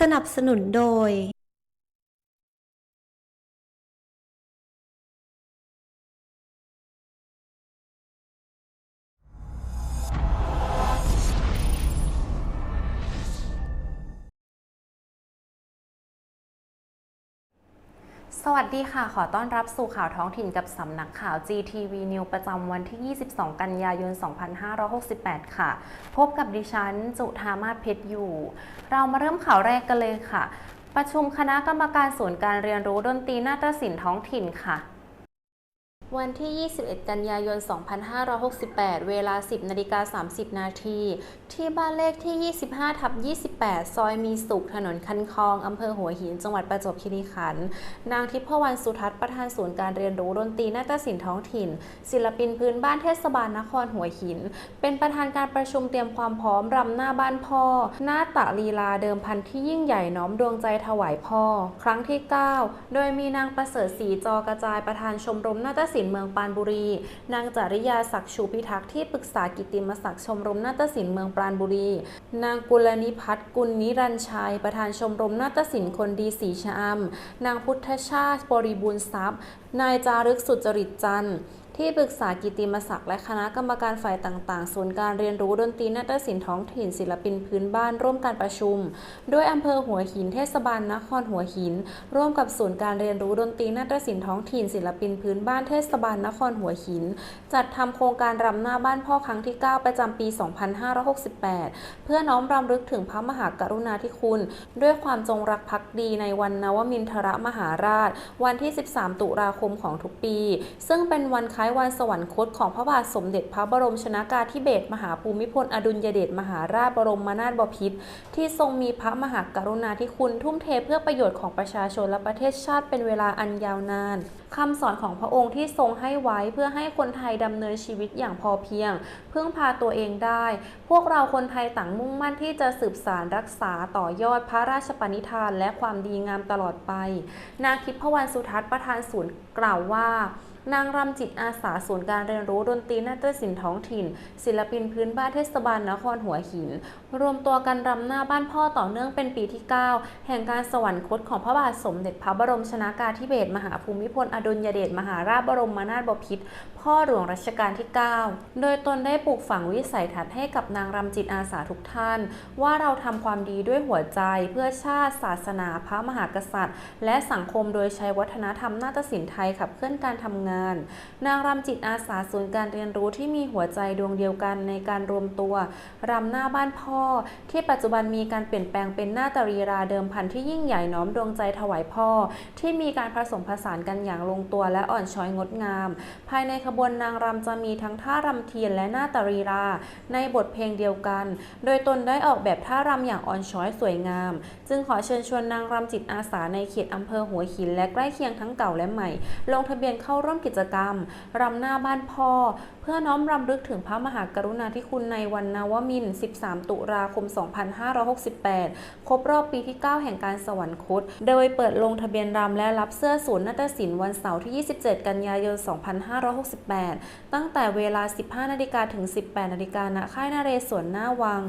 สนับสนุนโดย สวัสดีค่ะ ขอต้อนรับสู่ข่าวท้องถิ่นกับสำนักข่าว GTV News ประจำวันที่ 22 กันยายน 2568 ค่ะ พบกับดิฉัน จุธามาศเพชรอยู่ เรามาเริ่มข่าวแรกกันเลยค่ะ ประชุมคณะกรรมการศูนย์การเรียนรู้ดนตรีนาฏศิลป์ท้องถิ่นค่ะ วันที่ 21 กันยายน 2568 เวลา 10นาฬิกา30 นาที ที่บ้านเลขที่ 25 ทับ 28 ซอยมีสุข ถนนคันคลอง อำเภอหัวหิน จังหวัดประจวบคีรีขันธ์ นางทิพวรรณสุทัศน์ประธานศูนย์การเรียนรู้ดนตรีนาฏศิลป์ท้องถิ่น ศิลปินพื้นบ้านเทศบาลนครหัวหิน เป็นประธานการประชุมเตรียมความพร้อมรำหน้าบ้านพ่อ หน้าตะลีลาเดิมพันที่ยิ่งใหญ่น้อมดวงใจถวายพ่อ ครั้งที่ 9 โดยมีนางประเสริฐศรีจอกระจายประธานชมรมนาฏศิลป์เมืองปานบุรี นางจริยาศักดิ์ชูพิทักษ์ที่ปรึกษากิติมศักดิ์ชมรมนาฏศิลป์เมืองปราณบุรี นางกุลนิพัฒน์กุลนิรันชัย ประธานชมรมนาฏศิลป์คนดีสีชะอำนางพุทธชาติบริบูรณ์ทรัพย์ นายจารึกสุจริตจันทร์ ที่ปรึกษากิติมศักดิ์และคณะกรรมการฝ่ายต่างๆ ศูนย์การเรียนรู้ดนตรีนาฏศิลป์ท้องถิ่นศิลปินพื้นบ้านร่วมการประชุมด้วยอำเภอหัวหินเทศบาลนครหัวหิน ร่วมกับศูนย์การเรียนรู้ดนตรีนาฏศิลป์ท้องถิ่นศิลปินพื้นบ้านเทศบาลนครหัวหิน จัดทำโครงการรำหน้าบ้านพ่อครั้งที่ 9 ประจำปี 2568 เพื่อน้อมรำลึกถึงพระมหากรุณาธิคุณ ด้วยความจงรักภักดีในวันนวมินทรมหาราช วันที่ 13 ตุลาคมของทุกปี ซึ่งเป็นวันคล้ายวันสวรรคตของพระบาทสมเด็จพระบรมชนากาธิเบศรมหาภูมิพลอดุลยเดชมหาราชบรมนาถบพิตรที่ทรงมีพระมหากรุณาธิคุณทุ่มเทเพื่อประโยชน์ของประชาชนและประเทศชาติเป็นเวลาอันยาวนานคำสอนของพระองค์ที่ทรงให้ไว้เพื่อให้คนไทยดำเนินชีวิตอย่างพอเพียง พึ่งพาตัวเองได้ พวกเราคนไทยต่างมุ่งมั่นที่จะสืบสารรักษาต่อยอดพระราชปณิธานและความดีงามตลอดไป นางทิพวรรณสุทัศน์ประธานศูนย์กล่าวว่า นางรำจิตอาสาศูนย์การเรียนรู้ดนตรีนาฏศิลป์ท้องถิ่น ศิลปินพื้นบ้านเทศบาลนครหัวหิน รวมตัวกันรำหน้าบ้านพ่อต่อเนื่องเป็นปีที่ 9 แห่งการสวรรคตของพระบาทสมเด็จพระบรมชนากาธิเบศรมหาภูมิพลอดุลยเดชมหาราชบรมนาถบพิตร พ่อหลวงรัชกาลที่ 9 โดยตนได้ปลูกฝังวิสัยทัศน์ให้กับนางรำจิตอาสาทุกท่าน ว่าเราทำความดีด้วยหัวใจเพื่อชาติศาสนาพระมหากษัตริย์ และสังคมโดยใช้วัฒนธรรมนาฏศิลป์ไทยขับเคลื่อนการทำงาน นางรำจิตอาสาศูนย์การเรียนรู้ที่มีหัวใจดวงเดียวกันในการรวมตัวรำหน้าบ้านพ่อ ที่ปัจจุบันมีการเปลี่ยนแปลงเป็นหน้าตรีราเดิมพันที่ยิ่งใหญ่น้อมดวงใจถวายพ่อ ที่มีการผสมผสานกันอย่างลงตัวและอ่อนช้อยงดงาม ภายในขบบวนนางรำจะมีทั้งท่ารำเทียนและหน้าตรีรา ในบทเพลงเดียวกัน โดยตนได้ออกแบบท่ารำอย่างอ่อนช้อยสวยงาม จึงขอเชิญชวนนางรำจิตอาสาในเขตอำเภอหัวหินและใกล้เคียงทั้งเก่าและใหม่ ลงทะเบียนเข้าร่วมกิจกรรมรำหน้าบ้านพ่อ พื่อน้อมรำลึกถึงพระมหากรุณาธิคุณในวันนวมินทร์13 ตุลาคม 2568 ครบรอบปีที่ 9 แห่งการสวรรคต โดยเปิดลงทะเบียนรำและรับเสื้อศูนย์นาฏศิลป์วันเสาร์ที่ 27 กันยายน 2568 ตั้งแต่เวลา 15 นาฬิกาถึง 18 นาฬิกาณค่ายนาเรศวรหน้าวัง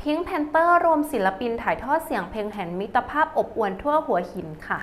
พิงแพนเตอร์รวมศิลปินถ่ายทอดเสียงเพลงแห่งมิตรภาพอบอวลทั่วหัวหินค่ะ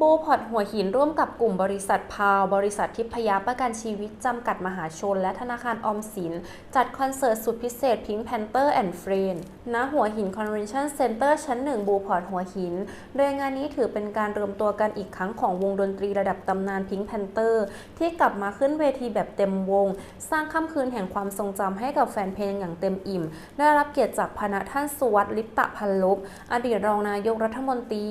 บูพอร์ตหัวหินร่วมกับกลุ่มบริษัทพาว บริษัททิพยาประกันชีวิต จำกัดมหาชน และธนาคารออมสิน จัดคอนเสิร์ตสุดพิเศษ Pink Panther and Friends ณหัวหิน Convention Center ชั้น1บูพอร์ตหัวหิน โดยงานนี้ถือเป็นการรวมตัวกันอีกครั้งของวงดนตรีระดับตำนาน Pink Panther ที่กลับมาขึ้นเวทีแบบเต็มวง สร้างค่ำคืนแห่งความทรงจำให้กับแฟนเพลงอย่างเต็มอิ่ม ได้รับเกียรติจากพระท่านสุวัตลิปตะพันลบอดีตรองนายกรัฐมนตรี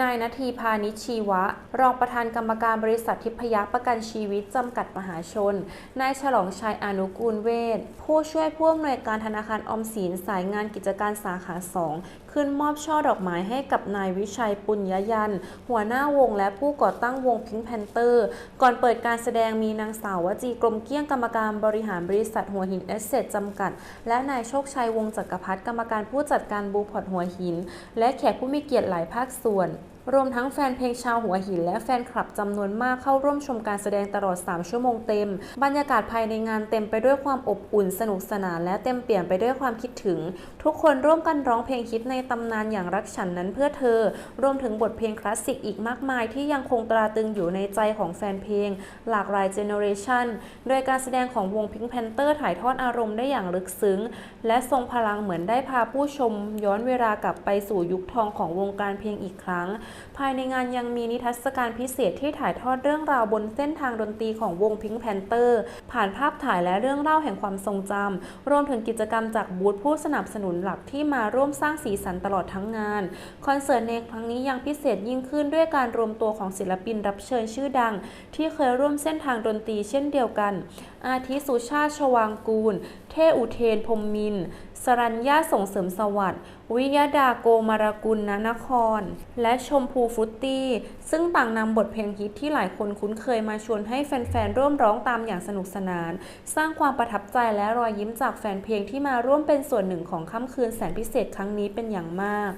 นายนาทีพานิชชีวะ รองประธานกรรมการบริษัททิพยประกันชีวิตจำกัดมหาชน นายฉลองชัยอนุกูลเวทผู้ช่วยผู้อำนวยการธนาคารออมสินสายงานกิจการสาขา 2 ขึ้นมอบช่อดอกไม้ให้กับนายวิชัยปุญญยัน หัวหน้าวงและผู้ก่อตั้งวงพิงแพนเตอร์ ก่อนเปิดการแสดงมีนางสาววจีกรมเกี้ยงกรรมการบริหารบริษัทหัวหินเอสเซทจำกัด และนายโชคชัยวงจักรพัฒน์กรรมการผู้จัดการบูพอร์ตหัวหิน และแขกผู้มีเกียรติหลายภาคส่วน รวมทั้งแฟนเพลงชาวหัวหิน และแฟนคลับจำนวนมากเข้าร่วมชมการแสดงตลอด 3 ชั่วโมงเต็ม บรรยากาศภายในงานเต็มไปด้วยความอบอุ่นสนุกสนาน และเต็มเปี่ยมไปด้วยความคิดถึง ทุกคนร่วมกันร้องเพลงฮิตในตำนานอย่างรักฉันนั้นเพื่อเธอ รวมถึงบทเพลงคลาสสิกอีกมากมาย ที่ยังคงตราตรึงอยู่ในใจของแฟนเพลง หลากหลายเจเนอเรชันโดยการแสดงของวง Pink Panther ถ่ายทอดอารมณ์ได้อย่างลึกซึ้ง และทรงพลังเหมือนได้พาผู้ชม ย้อนเวลากลับไปสู่ยุคทองของวงการเพลงอีกครั้งภายในงานยังมีนิทรรศการพิเศษที่ถ่ายทอดเรื่องราวบนเส้นทางดนตรีของวง Pink Panther ผ่านภาพถ่ายและเรื่องเล่าแห่งความทรงจำรวมถึงกิจกรรมจากบูธผู้สนับสนุนหลักที่มาร่วมสร้างสีสันตลอดทั้งงาน คอนเสิร์ตในครั้งนี้ยังพิเศษยิ่งขึ้นด้วยการรวมตัวของศิลปินรับเชิญชื่อดัง ที่เคยร่วมเส้นทางดนตรีเช่นเดียวกัน อาทิสุชาติชวางกูล เทอุเทนพรมมิน สรัญญาส่งเสริมสวัสดิ์ วิยดาโกมารกุลนนคร และชมพูฟรุตตี้ ซึ่งต่างนำบทเพลงฮิตที่หลายคนคุ้นเคยมาชวนให้แฟนๆ ร่วมร้องตามอย่างสนุกสนาน สร้างความประทับใจและรอยยิ้มจากแฟนเพลงที่มาร่วมเป็นส่วนหนึ่งของค่ำคืนแสนพิเศษครั้งนี้เป็นอย่างมาก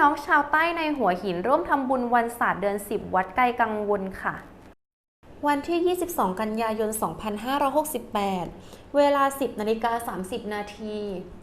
น้องชาวใต้ในหัวหินร่วมทำบุญวันศาสตร์เดือน 10 วัดไกลกังวลค่ะ วันที่ 22 กันยายน 2568 เวลา 10นาฬิกา30 นาที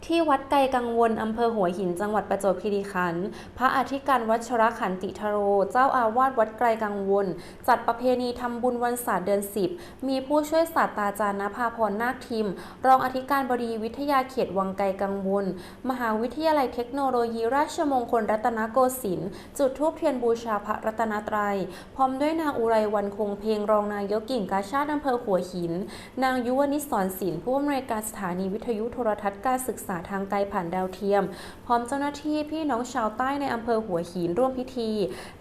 ที่วัดไกลกังวล อำเภอหัวหิน จังหวัดประจวบคีรีขันธ์พระอธิการวัชรขันติทโร เจ้าอาวาสวัดไกลกังวล จัดประเพณีทำบุญวันศาสตร์เดือน 10 มีผู้ช่วยศาสตราจารย์นภาพรนาคทิม รองอธิการบดีวิทยาเขตวังไกลกังวล มหาวิทยาลัยเทคโนโลยี ราชมงคลรัตนโกสินทร์จุดธูปเทียนบูชาพระรัตนตรัย พร้อมด้วยนางอุไรวันคงเพลงรองนายกกิ่งกาชาติอำเภอหัวหิน นางยุวนิศสอนศิลปผู้อำนวยการสถานีวิทยุโทรทัศน์การศึกษาทางไกลผ่านดาวเทียม พร้อมเจ้าหน้าที่พี่น้องชาวใต้ในอำเภอหัวหินร่วมพิธี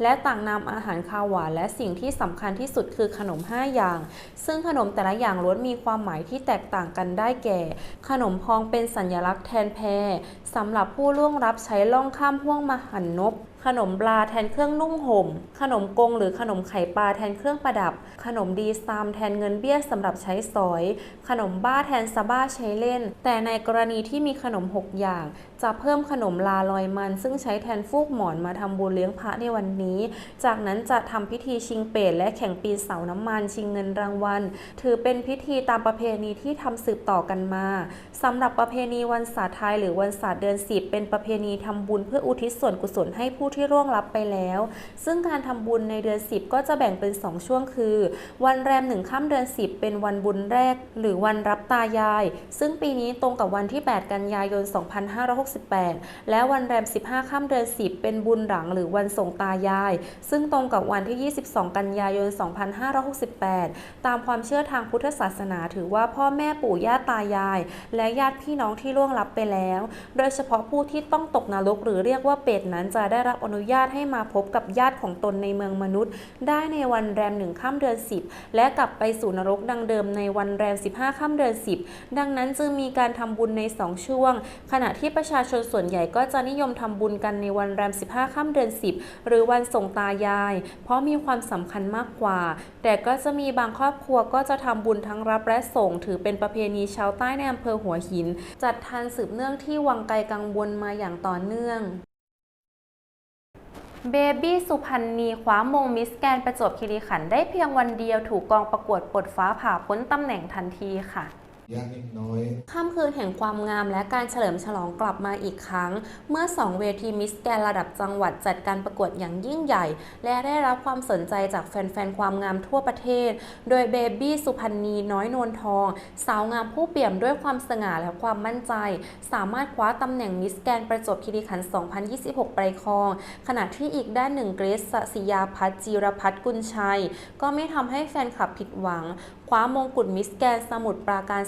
และต่างนำอาหารคาวหวานและสิ่งที่สำคัญที่สุดคือขนม 5 อย่าง ซึ่งขนมแต่ละอย่างล้วนมีความหมายที่แตกต่างกันได้แก่ ขนมพองเป็นสัญลักษณ์แทนแพรสำหรับผู้ล่วงรับใช้ล่องข้ามห่วงมหันนบ ขนมปลาแทนเครื่องนุ่งห่ม ขนมกงหรือขนมไข่ปลาแทนเครื่องประดับ ขนมดีซามแทนเงินเบี้ยสำหรับใช้สอย ขนมบ้าแทนซาบ้าใช้เล่น แต่ในกรณีที่มีขนม 6 อย่าง จะเพิ่มขนมลาลอยมัน ซึ่งใช้แทนฟูกหมอนมาทำบุญเลี้ยงพระในวันนี้ จากนั้นจะทำพิธีชิงเป็ดและแข่งปีนเสาน้ำมันชิงเงินรางวัล ถือเป็นพิธีตามประเพณีที่ทำสืบต่อกันมาสำหรับประเพณีวันศาสตร์ไทยหรือวันศาสตร์เดือนสิบเป็นประเพณีทำบุญเพื่ออุทิศส่วนกุศลให้ผู้ที่ร่วงลับไปแล้ว ซึ่งการทำบุญในเดือน 10 ก็จะแบ่งเป็น 2 ช่วงคือ วันแรมหนึ่งค่ำเดือน 10 เป็นวันบุญแรก หรือวันรับตายาย ซึ่งปีนี้ตรงกับวันที่ 8 กันยายน 2568 และวันแรม 15 ค่ำเดือน 10 เป็นบุญหลังหรือวันส่งตายาย ซึ่งตรงกับวันที่ 22 กันยายน 2568 ตามความเชื่อทางพุทธศาสนาถือว่าพ่อแม่ปู่ย่าตายาย และญาติพี่น้องที่ล่วงลับไปแล้ว โดยเฉพาะผู้ที่ต้องตกนรกหรือเรียกว่าเปรตนั้นจะได้รับอนุญาตให้มาพบกับญาติของตนในเมืองมนุษย์ ได้ในวันแรมหนึ่งค่ำเดือน 10 และกลับไปสู่นรกดังเดิมในวันแรม 15ค่ำเดือน 10 ดังนั้นจึงมีการทำบุญใน 2 ช่วง ขณะที่ประชาชนส่วนใหญ่ก็จะนิยมทำบุญกันในวันแรม 15ค่ำเดือน 10 หรือวันส่งตายาย เพราะมีความสำคัญมากกว่า แต่ก็จะมีบางครอบครัวก็จะทำบุญทั้งรับและส่ง ถือเป็นประเพณีชาวใต้ในอำเภอหัวหิน จัดทานสืบเนื่องที่วังไกลกังวลมาอย่างต่อเนื่อง เบบี้สุพรรณีคว้ามงมิสแกนประจวบคีรีขันธ์ได้เพียงวันเดียวถูกกองประกวดปลดฟ้าผ่าพ้นตำแหน่งทันทีค่ะ ยากนิดน้อยค่ำคืนแห่งความงามและการเฉลิมฉลองกลับมาอีกครั้ง เมื่อ 2 เวทีมิสแกนระดับจังหวัดจัดการประกวดอย่างยิ่งใหญ่ และได้รับความสนใจจากแฟนๆ ความงามทั่วประเทศ โดยเบบี้สุพรรณีน้อยนวลทอง สาวงามผู้เปี่ยมด้วยความสง่าและความมั่นใจ สามารถคว้าตำแหน่งมิสแกนประจวบคีรีขันธ์ 2026 ไปครอง ขณะที่อีกด้านหนึ่งเกรซสศิยาพัฒน์จีรพัฒน์กุลชัย ก็ไม่ทำให้แฟนคลับผิดหวัง คว้ามงกุฎมิสแกนสมุทรปราการ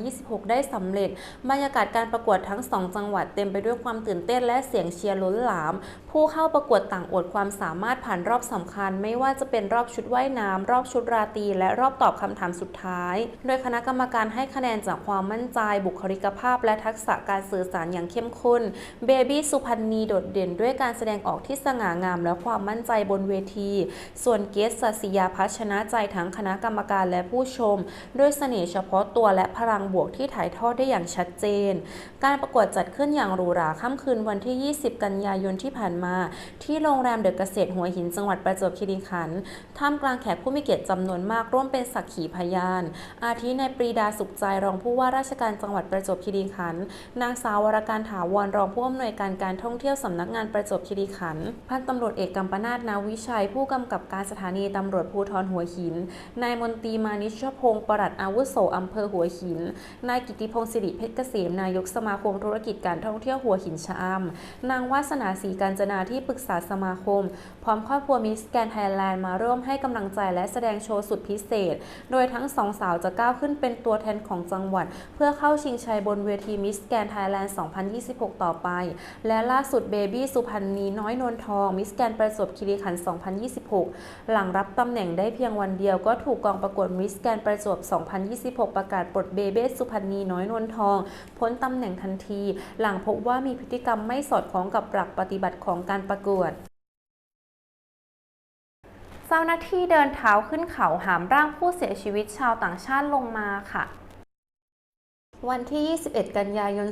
2026 ได้สำเร็จ บรรยากาศการประกวดทั้ง 2 จังหวัดเต็มไปด้วยความตื่นเต้นและเสียงเชียร์ล้นหลาม ผู้เข้าประกวดต่างอวดความสามารถผ่านรอบสำคัญ ไม่ว่าจะเป็นรอบชุดว่ายน้ำรอบชุดราตรีและรอบตอบคำถามสุดท้าย โดยคณะกรรมการให้คะแนนจากความมั่นใจ บุคลิกภาพ และทักษะการสื่อสารอย่างเข้มข้นเบบี้สุพรรณีโดดเด่นด้วยการแสดงออกที่สง่างาม และความมั่นใจบนเวที ส่วนเกสสัสยาพัชนะใจทั้งคณะกรรมการและผู้ชม ด้วยเสน่ห์เฉพาะตัวและพลังบวกที่ถ่ายทอดได้อย่างชัดเจน การประกวดจัดขึ้นอย่างหรูหราค่ำคืนวันที่ 20 กันยายนที่ผ่านมา ที่โรงแรมเดอะเกษตรหัวหินจังหวัดประจวบคีรีขันธ์ท่ามกลางแขกผู้มีเกียรติจำนวนมากร่วมเป็นสักขีพยาน อาทิในายปรีดาสุขใจรองผู้ว่าราชการจังหวัดประจวบคีรีขันธ์นางสาววรการถาวรรองผู้อำนวยการการท่องเที่ยวสำนักงานประจวบคีรีขันธ์พันตำรวจเอกกัมปนาตนาวิชัย ผู้กำกับการสถานีตำรวจภูธรหัวหิน นายมนตรีมานิชชพงศ์ปลัดอาวุโสอำเภอหัวหิน นายกิติพงศ์สิริเพชรเกษม นายกสมาคมธุรกิจการท่องเที่ยวหัวหินชะอำนางวาสนาศรีการจนาที่ปรึกษาสมาคม พร้อมครอบครัวมิสแกนไทยแลนด์มาร่วมให้กำลังใจและแสดงโชว์สุดพิเศษ โดยทั้งสองสาวจะก้าวขึ้นเป็นตัวแทนของจังหวัด เพื่อเข้าชิงชัยบนเวทีมิสแกนไทยแลนด์ 2026 ต่อไป และล่าสุดเบบี้สุพรรณีน้อยนวลทองมิสแกนประจวบคีรีขันธ์ 2026 หลังรับตำแหน่งได้เพียงวันเดียวก็ถูกกองประกวดมิสกนประจวบ 2026 ประกาศปลดเบเบสุพรรณีน้อยนวลทอง พ้นตำแหน่งทันที หลังพบว่ามีพฤติกรรมไม่สอดคล้องกับหลักปฏิบัติของการประกวดเจ้าหน้าที่เดินเท้าขึ้นเขาหามร่างผู้เสียชีวิตชาวต่างชาติลงมาค่ะ วันที่ 21 กันยายน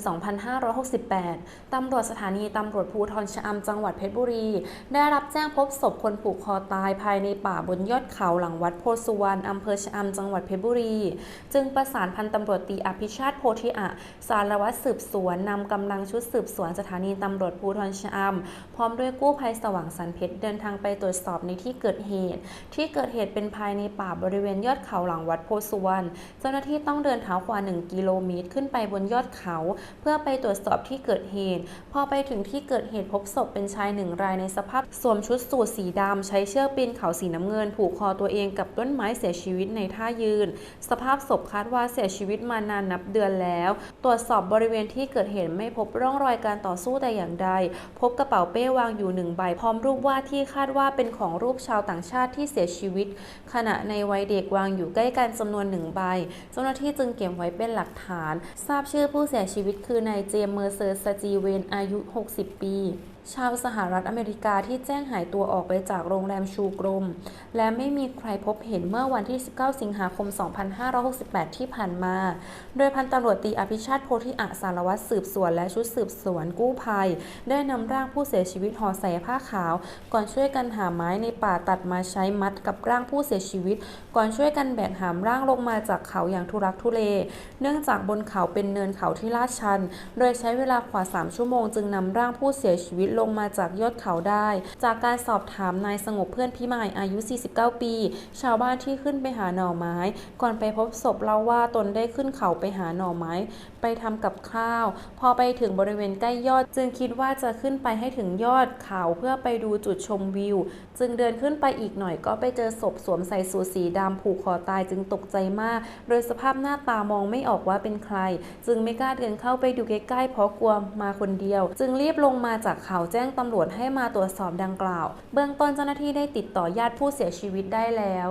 2568 ตำรวจสถานีตำรวจภูธรชะอำจังหวัดเพชรบุรี ได้รับแจ้งพบศพคนผูกคอตายภายในป่าบนยอดเขาหลังวัดโพสุวรรณอำเภอชะอำจังหวัดเพชรบุรี จึงประสานพันตำรวจตีอภิชาติโพธิอะ สารวัตรสืบสวนนำกำลังชุดสืบสวนสถานีตำรวจภูธรชะอำพร้อมด้วยกู้ภัยสว่างสันเพชรเดินทางไปตรวจสอบในที่เกิดเหตุ ที่เกิดเหตุเป็นภายในป่าบริเวณยอดเขาหลังวัดโพสุวรรณ เจ้าหน้าที่ต้องเดินเท้ากว่า1กิโลเมตรขึ้นไปบนยอดเขา เพื่อไปตรวจสอบที่เกิดเหตุ พอไปถึงที่เกิดเหตุพบศพเป็นชายหนึ่งรายในสภาพสวมชุดสูทสีดำใช้เชือกปีนเขาสีน้ำเงิน ผูกคอตัวเองกับต้นไม้เสียชีวิตในท่ายืน สภาพศพคาดว่าเสียชีวิตมานานนับเดือนแล้ว ตรวจสอบบริเวณที่เกิดเหตุไม่พบร่องรอยการต่อสู้แต่อย่างใด พบกระเป๋าเป้วางอยู่หนึ่งใบ พร้อมรูปวาดที่คาดว่าเป็นของรูปชาวต่างชาติที่เสียชีวิต ขณะในวัยเด็กวางอยู่ใกล้กันจำนวนหนึ่งใบ เจ้าหน้าที่จึงเก็บไว้เป็นหลักฐานทราบชื่อผู้เสียชีวิตคือนายเจมส์เมอร์เซอร์สจีเวนอายุ 60 ปี ชาวสหรัฐอเมริกาที่แจ้งหายตัวออกไปจากโรงแรมชูกรม และไม่มีใครพบเห็นเมื่อวันที่ 19 สิงหาคม 2568 ที่ผ่านมา โดยพันตำรวจตีอภิชาติโพธิอะสารวัตรสืบสวนและชุดสืบสวนกู้ภัย ได้นำร่างผู้เสียชีวิตห่อใส่ผ้าขาว ก่อนช่วยกันหาไม้ในป่าตัดมาใช้มัดกับร่างผู้เสียชีวิต ก่อนช่วยกันแบกหามร่างลงมาจากเขาอย่างทุรักทุเล เนื่องจากบนเขาเป็นเนินเขาที่ลาดชัน โดยใช้เวลากว่า 3 ชั่วโมงจึงนำร่างผู้เสียชีวิตลงมาจากยอดเขาได้ จากการสอบถามนายสงบเพื่อนพิมายอายุ 49 ปี ชาวบ้านที่ขึ้นไปหาหน่อไม้ ก่อนไปพบศพเล่าว่าตนได้ขึ้นเขาไปหาหน่อไม้ ไปทำกับข้าว พอไปถึงบริเวณใกล้ยอด จึงคิดว่าจะขึ้นไปให้ถึงยอดเขาเพื่อไปดูจุดชมวิว จึงเดินขึ้นไปอีกหน่อยก็ไปเจอศพสวมใส่สูทสีดำผูกคอตายจึงตกใจมาก โดยสภาพหน้าตามองไม่ออกว่าเป็นใคร จึงไม่กล้าเดินเข้าไปดูใกล้ๆเพราะกลัวมาคนเดียว จึงรีบลงมาจากเขาแจ้งตำรวจให้มาตรวจสอบดังกล่าว เบื้องต้นเจ้าหน้าที่ได้ติดต่อญาติผู้เสียชีวิตได้แล้ว